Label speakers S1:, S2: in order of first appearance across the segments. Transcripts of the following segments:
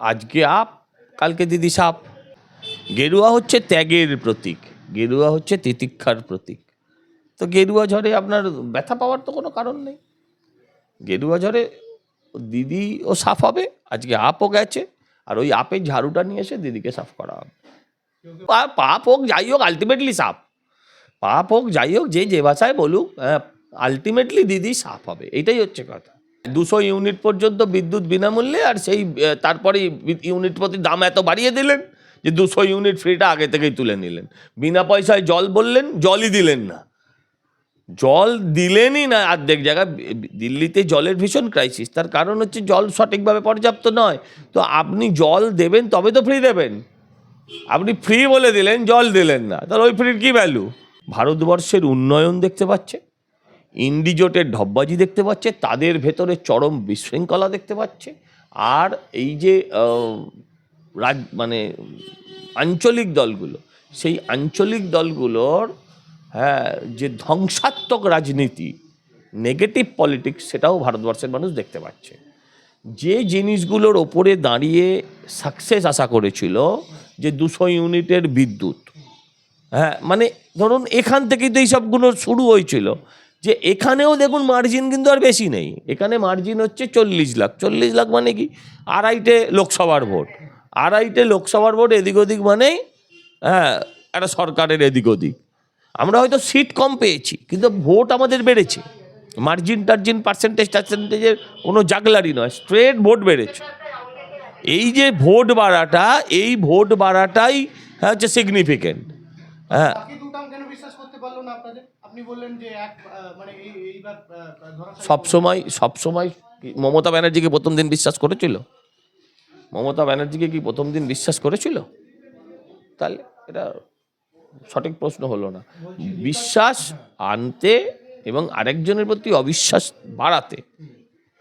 S1: আজকে আপ, কালকে দিদি সাপ। গেরুয়া হচ্ছে ত্যাগের প্রতীক, গেরুয়া হচ্ছে তিতিক্ষার প্রতীক। তো গেরুয়া ঝড়ে আপনার ব্যথা পাওয়ার তো কোনো কারণ নেই। গেরুয়া ঝড়ে দিদি ও সাফ হবে, আজকে আপও গেছে, আর ওই আপের ঝাড়ুটা নিয়ে এসে দিদিকে সাফ করা হবে। পাপ হোক যাই হোক আলটিমেটলি সাফ। পাপ হোক যাই হোক, যে যে ভাষায় বলুক হ্যাঁ আলটিমেটলি দিদি সাফ হবে, এটাই হচ্ছে কথা। দুশো ইউনিট পর্যন্ত বিদ্যুৎ বিনামূল্যে আর সেই তারপরে ইউনিট প্রতি দাম এত বাড়িয়ে দিলেন যে দুশো ইউনিট ফ্রিটা আগে থেকেই তুলে নিলেন। বিনা পয়সায় জল বললেন, জলই দিলেন না। জল দিলেনই না অর্ধেক জায়গায় দিল্লিতে জলের ভীষণ ক্রাইসিস তার কারণ হচ্ছে জল সঠিকভাবে পর্যাপ্ত নয়। তো আপনি জল দেবেন, তবে তো ফ্রি দেবেন। আপনি ফ্রি বলে দিলেন, জল দিলেন না। তাহলে ওই ফ্রির কী ভ্যালু ভারতবর্ষের উন্নয়ন দেখতে পাচ্ছে? ইন্ডিজোটের ঢব্বাজি দেখতে পাচ্ছে, তাদের ভেতরে চরম বিশৃঙ্খলা দেখতে পাচ্ছে, আর এই যে রাজ মানে আঞ্চলিক দলগুলো, সেই আঞ্চলিক দলগুলোর হ্যাঁ যে ধ্বংসাত্মক রাজনীতি নেগেটিভ পলিটিক্স সেটাও ভারতবর্ষের মানুষ দেখতে পাচ্ছে। যে জিনিসগুলোর ওপরে দাঁড়িয়ে সাকসেস আশা করেছিল, যে দুশো ইউনিটের বিদ্যুৎ হ্যাঁ মানে ধরুন এখান থেকেই তো এইসবগুলো শুরু হয়েছিল যে এখানেও দেখুন মার্জিন কিন্তু আর বেশি নেই। এখানে মার্জিন হচ্ছে চল্লিশ লাখ। চল্লিশ লাখ মানে কি? আড়াইটে লোকসভার ভোট। আড়াইটে লোকসভার ভোট এদিক ওদিক মানেই হ্যাঁ একটা সরকারের এদিক ওদিক। আমরা হয়তো সিট কম পেয়েছি কিন্তু ভোট আমাদের বেড়েছে। মার্জিন টার্জিন পার্সেন্টেজ টার্সেন্টেজের কোনো জাগলারি নয় স্ট্রেট ভোট বেড়েছে। এই যে ভোট বাড়াটা এই ভোট বাড়াটাই হ্যাঁ, হচ্ছে সিগনিফিকেন্ট হ্যাঁ
S2: বাকি দুটাম কেন বিশ্বাস করতে পারল না আপনাদের? আপনি বললেন যে এক মানে এই এইবার
S1: সবসময় সবসময় মমতা ব্যানার্জিকে প্রথম দিন বিশ্বাস করেছিল? মমতা ব্যানার্জিকে কি প্রথম দিন বিশ্বাস করেছিল? তাহলে এটা সঠিক প্রশ্ন হলো না। বিশ্বাস আনতে এবং আরেকজনের প্রতি অবিশ্বাস বাড়াতে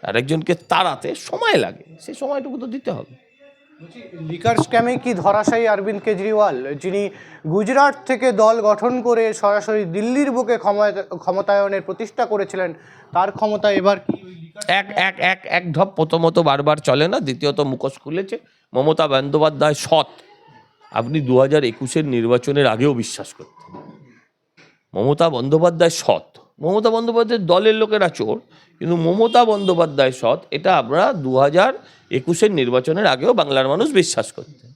S1: আরেকজনকে তাড়াতে সময় লাগে। সেই সময়টুকু তো দিতে হবে।
S2: লিকার স্ক্যামে কি ধরাশায়ী অরবিন্দ কেজরিওয়াল, যিনি গুজরাট থেকে দল গঠন করে সরাসরি দিল্লির বুকে ক্ষমতা ক্ষমতায়নের প্রতিষ্ঠা করেছিলেন, তার ক্ষমতা এবার কি?
S1: এক এক এক এক ধাপ প্রথমত বারবার চলে না, দ্বিতীয়ত মুখোশ খুলেছে। মমতা বন্দ্যোপাধ্যায় সৎ। আপনি দু হাজার একুশের নির্বাচনের আগেও বিশ্বাস করতেন। মমতা বন্দ্যোপাধ্যায় সৎ। মমতা বন্দ্যোপাধ্যায়ের দলের লোকেরা চোর কিন্তু মমতা বন্দ্যোপাধ্যায় সৎ এটা আমরা দু হাজার একুশের নির্বাচনের আগেও বাংলার মানুষ বিশ্বাস করতেন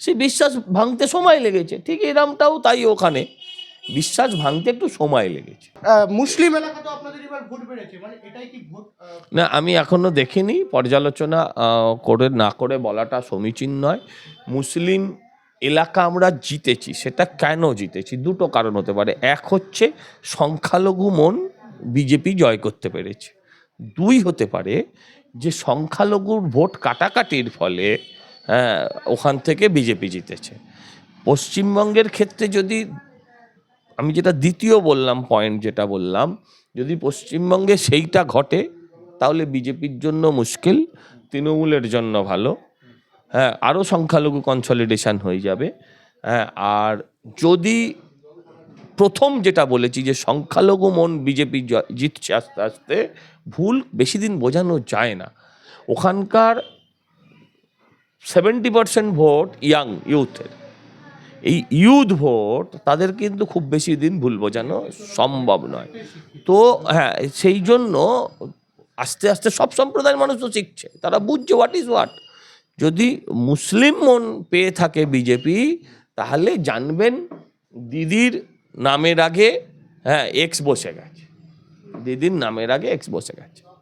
S1: সেই বিশ্বাস ভাঙতে সময় লেগেছে ঠিক এরমটাও তাই ওখানে। বিশ্বাস ভাঙতে একটু সময় লেগেছে।
S2: মুসলিম এলাকা তো আপনাদের এবার ভোট বেড়েছে মানে এটাই কি ভোট
S1: না আমি এখনও দেখিনি পর্যালোচনা করে না করে বলাটা সমীচীন নয়। মুসলিম এলাকা আমরা জিতেছি সেটা কেন জিতেছি? দুটো কারণ হতে পারে। এক হচ্ছে সংখ্যালঘু মন বিজেপি জয় করতে পেরেছে। দুই হতে পারে যে সংখ্যালঘুর ভোট কাটাকাটির ফলে হ্যাঁ, ওখান থেকে বিজেপি জিতেছে। পশ্চিমবঙ্গের ক্ষেত্রে যদি আমি যেটা দ্বিতীয় বললাম পয়েন্ট যেটা বললাম যদি পশ্চিমবঙ্গে সেইটা ঘটে তাহলে বিজেপির জন্য মুশকিল তৃণমূলের জন্য ভালো। হ্যাঁ আরও সংখ্যালঘু কনসলিডেশন হয়ে যাবে। হ্যাঁ আর যদি প্রথম যেটা বলেছি যে সংখ্যালঘু মন বিজেপি জিতছে আস্তে আস্তে, ভুল বেশি দিন বোঝানো যায় না। ওখানকার সেভেন্টি পার্সেন্ট ভোট ইয়াং ইউথের এই ইউথ ভোট, তাদের কিন্তু খুব বেশি দিন ভুল বোঝানো সম্ভব নয়। তো হ্যাঁ সেই জন্য আস্তে আস্তে সব সম্প্রদায়ের মানুষ তো শিখছে। তারা বুঝছে হোয়াট ইজ হোয়াট যদি মুসলিম মন পেয়ে থাকে বিজেপি, তাহলে জানবেন দিদির নামের আগে হ্যাঁ এক্স বসে গেছে। দিদির নামের আগে এক্স বসে গেছে।